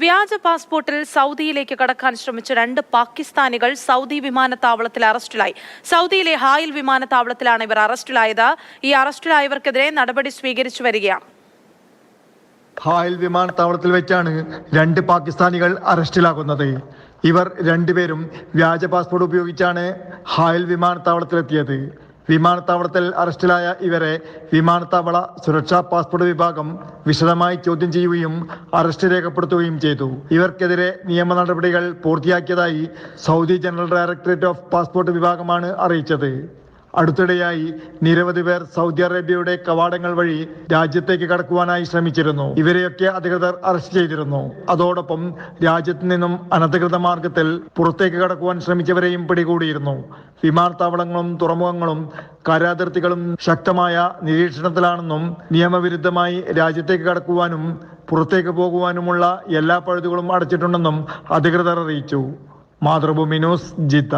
വ്യാജ പാസ്പോർട്ടിൽ സൗദിയിലേക്ക് കടക്കാൻ ശ്രമിച്ച രണ്ട് പാകിസ്ഥാനികൾ സൗദി വിമാനത്താവളത്തിൽ അറസ്റ്റിലായി. സൗദിയിലെ ഹായിൽ വിമാനത്താവളത്തിലാണ് ഇവർ അറസ്റ്റിലായത്. ഈ അറസ്റ്റിലായവർക്കെതിരെ നടപടി സ്വീകരിച്ചു വരികയാണ്. ഹായിൽ വിമാനത്താവളത്തിൽ വെച്ചാണ് രണ്ട് പാകിസ്ഥാനികൾ അറസ്റ്റിലാകുന്നത്. ഇവർ രണ്ടുപേരും വ്യാജ പാസ്പോർട്ട് ഉപയോഗിച്ചാണ് ഹായൽ വിമാനത്താവളത്തിലെത്തിയത്. വിമാനത്താവളത്തിൽ അറസ്റ്റിലായ ഇവരെ വിമാനത്താവള സുരക്ഷാ പാസ്പോർട്ട് വിഭാഗം വിശദമായി ചോദ്യം ചെയ്യുകയും അറസ്റ്റ് രേഖപ്പെടുത്തുകയും ചെയ്തു. ഇവർക്കെതിരെ നിയമ നടപടികൾ പൂർത്തിയാക്കിയതായി Saudi general directorate of passport വിഭാഗമാണ് അറിയിച്ചത്. അടുത്തിടെയായി നിരവധി പേർ സൗദി അറേബ്യയുടെ കവാടങ്ങൾ വഴി രാജ്യത്തേക്ക് കടക്കുവാനായി ശ്രമിച്ചിരുന്നു. ഇവരെയൊക്കെ അധികൃതർ അറസ്റ്റ് ചെയ്തിരുന്നു. അതോടൊപ്പം രാജ്യത്ത് നിന്നും അനധികൃത മാർഗത്തിൽ പുറത്തേക്ക് കടക്കുവാൻ ശ്രമിച്ചവരെയും പിടികൂടിയിരുന്നു. വിമാനത്താവളങ്ങളും തുറമുഖങ്ങളും കരാതിർത്തികളും ശക്തമായ നിരീക്ഷണത്തിലാണെന്നും നിയമവിരുദ്ധമായി രാജ്യത്തേക്ക് കടക്കുവാനും പുറത്തേക്ക് പോകുവാനുമുള്ള എല്ലാ പഴുതുകളും അടച്ചിട്ടുണ്ടെന്നും അധികൃതർ അറിയിച്ചു. Mathrubhumi news Jeddah.